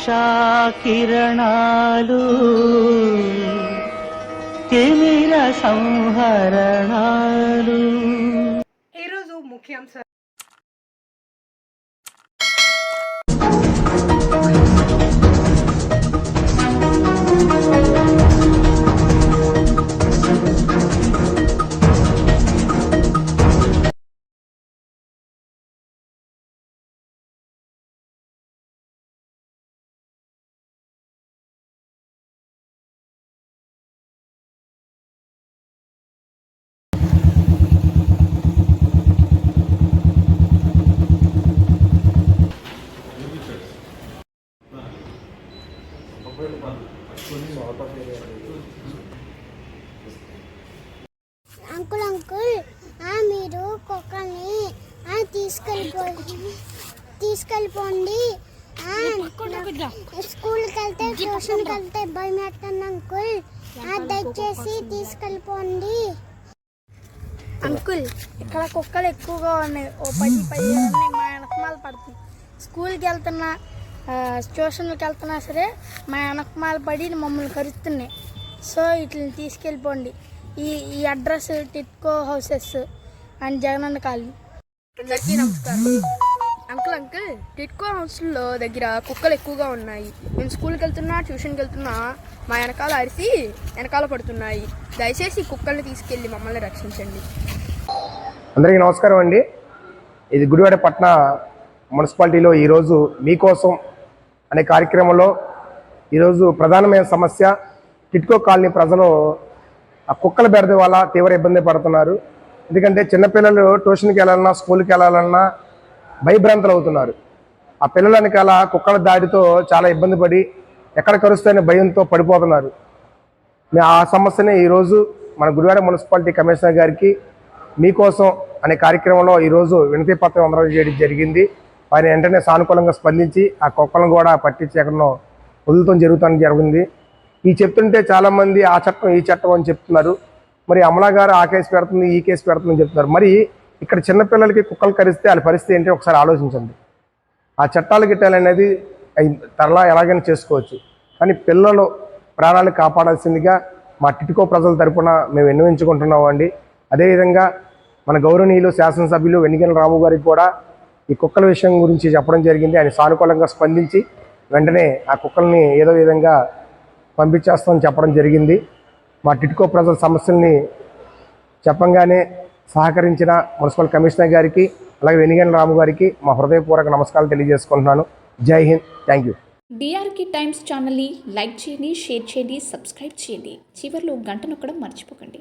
ఉషా కిరణాలు తిమిర సంహరణాలు. Uncle uncle ఆ మీరు కుక్కల్ని ఆ తీసుకెళ్ళిపో తీసుకెళ్ళిపోండి. స్కూల్కి వెళ్తే ట్యూషన్కి వెళ్తే భయం పెట్టండి అంకుల్. ఆ, దయచేసి తీసుకెళ్ళిపోండి. అంకుల్ ఇక్కడ కుక్కలు ఎక్కువగా ఉన్నాయి. ఓ పది పది మా పడుతుంది. స్కూల్కి వెళ్తున్నా ట్యూషన్కి వెళ్తున్నా సరే మా వెనకమాల పడి మమ్మల్ని కరుస్తున్నాయి. సో వీటిని తీసుకెళ్ళిపోండి. ఈ ఈ address TIDCO houses and Jagananna colony. అందరికీ నమస్కారం. అంకుల్ అంకుల్ టిట్కో హౌస్లో దగ్గర కుక్కలు ఎక్కువగా ఉన్నాయి. నేను స్కూల్కి వెళ్తున్నా ట్యూషన్కి వెళ్తున్నా మా వెనకాల అరిసి వెనకాల పడుతున్నాయి. దయచేసి కుక్కల్ని తీసుకెళ్ళి మమ్మల్ని రక్షించండి. అందరికీ నమస్కారం అండి. ఇది గుడివాడ పట్న మున్సిపాలిటీలో ఈరోజు మీకోసం అనే కార్యక్రమంలో ఈరోజు ప్రధానమైన సమస్య టిట్కో కాలనీ ప్రజలు ఆ కుక్కల బెడద వల్ల తీవ్ర ఇబ్బంది పడుతున్నారు. ఎందుకంటే చిన్నపిల్లలు ట్యూషన్కి వెళ్ళాలన్నా స్కూల్కి వెళ్ళాలన్నా భయభ్రాంతులు అవుతున్నారు. ఆ పిల్లల అలా కుక్కల దాడితో చాలా ఇబ్బంది పడి ఎక్కడ కరుస్తాయనే భయంతో పడిపోతున్నారు. మేము ఆ సమస్యని ఈరోజు మన గుడివాడ మున్సిపాలిటీ కమిషనర్ గారికి మీకోసం అనే కార్యక్రమంలో ఈరోజు వినతి పత్రం అందరం చేయడం జరిగింది. వారి వెంటనే సానుకూలంగా స్పందించి ఆ కుక్కలను కూడా పట్టించి ఎక్కడో వదులుతాం జరుగుతాం జరిగింది. ఈ చెప్తుంటే చాలామంది ఆ చట్టం ఈ చట్టం అని చెప్తున్నారు. మరి అమలా గారు ఆ కేసు పెడుతుంది ఈ కేసు పెడుతుంది అని చెప్తున్నారు. మరి ఇక్కడ చిన్నపిల్లలకి కుక్కలు కరిస్తే వాళ్ళ పరిస్థితి ఏంటి ఒకసారి ఆలోచించండి. ఆ చట్టాలు గిట్టాలనేది అయి తరలా ఎలాగైనా చేసుకోవచ్చు. కానీ పిల్లలు ప్రాణాలు కాపాడాల్సిందిగా మా టిటికో ప్రజల తరపున మేము విన్నవించుకుంటున్నాం అదేవిధంగా మన గౌరవనీయులు శాసనసభ్యులు వెన్నికల రాము గారికి కూడా ఈ కుక్కల విషయం గురించి చెప్పడం జరిగింది. ఆయన సానుకూలంగా స్పందించి వెంటనే ఆ కుక్కల్ని ఏదో విధంగా పంపించేస్తామని చెప్పడం జరిగింది. మా టిట్కో ప్రజల సమస్యల్ని చెప్పంగానే సహకరించిన మున్సిపల్ కమిషనర్ గారికి అలాగే వెనిగన్ రాము గారికి మా హృదయపూర్వక నమస్కారాలు తెలియజేసుకుంటున్నాను. Jai Hind. Thank you. డిఆర్కి times ఛానల్ని లైక్ చేయండి షేర్ చేయండి సబ్స్క్రైబ్ చేయండి. చివరిలో గంట నొక్కడం మర్చిపోకండి.